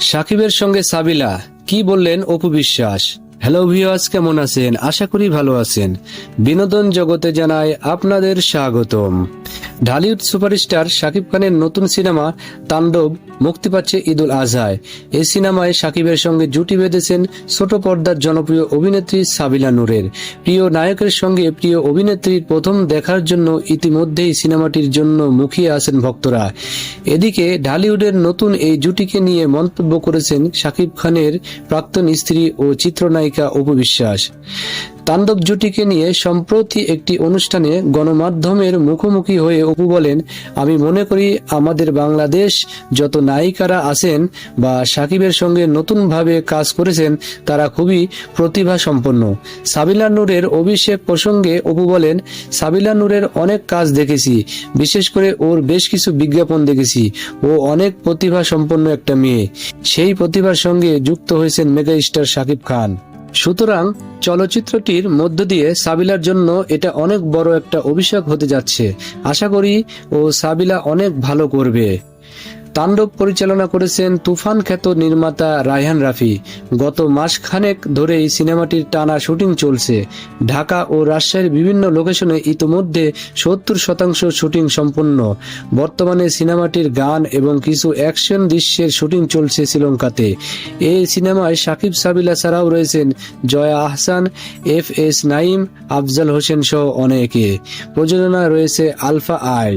সাকিবের সঙ্গে সাবিলা, কি বললেন অপু বিশ্বাস? হ্যালো ভিওয়াস কেমন আছেন? আশা করি ভালো আছেন। বিনোদন জগতে জানায় আপনাদের স্বাগতম। ঢালিউড সুপারস্টার শাকিব খানের নতুন সিনেমা তাণ্ডব মুক্তি পাচ্ছে ঈদুল আজহায়। এই সিনেমায় শাকিবের সঙ্গে জুটি বেঁধেছেন ছোট পর্দার জনপ্রিয় অভিনেত্রী সাবিলা নূরের। প্রিয় নায়কের সঙ্গে প্রিয় অভিনেত্রীর প্রথম দেখার জন্য ইতিমধ্যেই সিনেমাটির জন্য মুখিয়ে আছেন ভক্তরা। এদিকে ঢালিউডের নতুন এই জুটিকে নিয়ে মন্তব্য করেছেন শাকিব খানের প্রাক্তন স্ত্রী ও চিত্রনায়িকা অপু বিশ্বাস। তাণ্ডব জুটিকে নিয়ে সম্প্রতি একটি অনুষ্ঠানে গণমাধ্যমের মুখোমুখি হয়ে অপু বলেন, আমি মনে করি আমাদের বাংলাদেশ যত নায়িকারা আছেন বা সাকিবের সঙ্গে নতুনভাবে কাজ করেছেন, তারা খুবই প্রতিভা সম্পন্ন সাবিলা নূরের অভিষেক প্রসঙ্গে অপু বলেন, সাবিলা নূরের অনেক কাজ দেখেছি, বিশেষ করে ওর বেশ কিছু বিজ্ঞাপন দেখেছি। ও অনেক প্রতিভা সম্পন্ন একটা মেয়ে। সেই প্রতিভার সঙ্গে যুক্ত হয়েছেন মেগা স্টার শাকিব খান। সুতরাং চলচ্চিত্রটির মধ্য দিয়ে সাবিলার জন্য এটা অনেক বড় একটা অভিষেক হতে যাচ্ছে। আশা করি ও সাবিলা অনেক ভালো করবে। তাণ্ডব পরিচালনা করেছেন তুফান খ্যাত নির্মাতা রায়হান রাফি। গত মাসখানেক ধরেই সিনেমাটির টানা শুটিং চলছে। ঢাকা ও রাজশাহীর বিভিন্ন লোকেশনে ইতোমধ্যে সত্তর শতাংশ শুটিং সম্পন্ন। বর্তমানে সিনেমাটির গান এবং কিছু অ্যাকশন দৃশ্যের শুটিং চলছে শ্রীলঙ্কাতে। এই সিনেমায় সাকিব সাবিলা ছাড়াও রয়েছেন জয়া আহসান, এফ এস নাইম আফজাল হোসেন সহ অনেকে। প্রযোজনা রয়েছে আলফা আই।